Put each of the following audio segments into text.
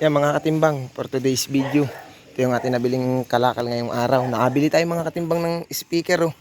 Yan mga katimbang, for today's video. Ito yung ating nabiling kalakal ngayong araw. Nakabili tayo mga katimbang ng speaker oh.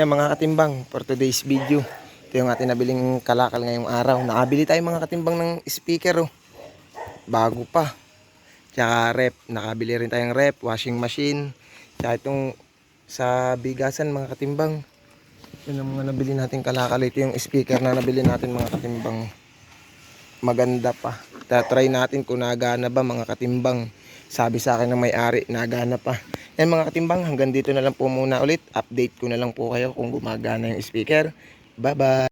Yan mga katimbang, for today's video. Ito yung ating nabiling kalakal ngayong araw. Nakabili tayo mga katimbang ng speaker oh. Bago pa. Tsaka rep. Nakabili rin tayong rep, washing machine. Tsaka itong sa bigasan mga katimbang. Yan ang mga nabili natin kalakal. Ito yung speaker na nabili natin mga katimbang. Maganda pa. Tatry natin kung nagana ba mga katimbang. Sabi sa akin ng may-ari, nagana pa. Yan mga katimbang, hanggang dito na lang po muna ulit. Update ko na lang po kayo kung gumagana yung speaker. Bye-bye!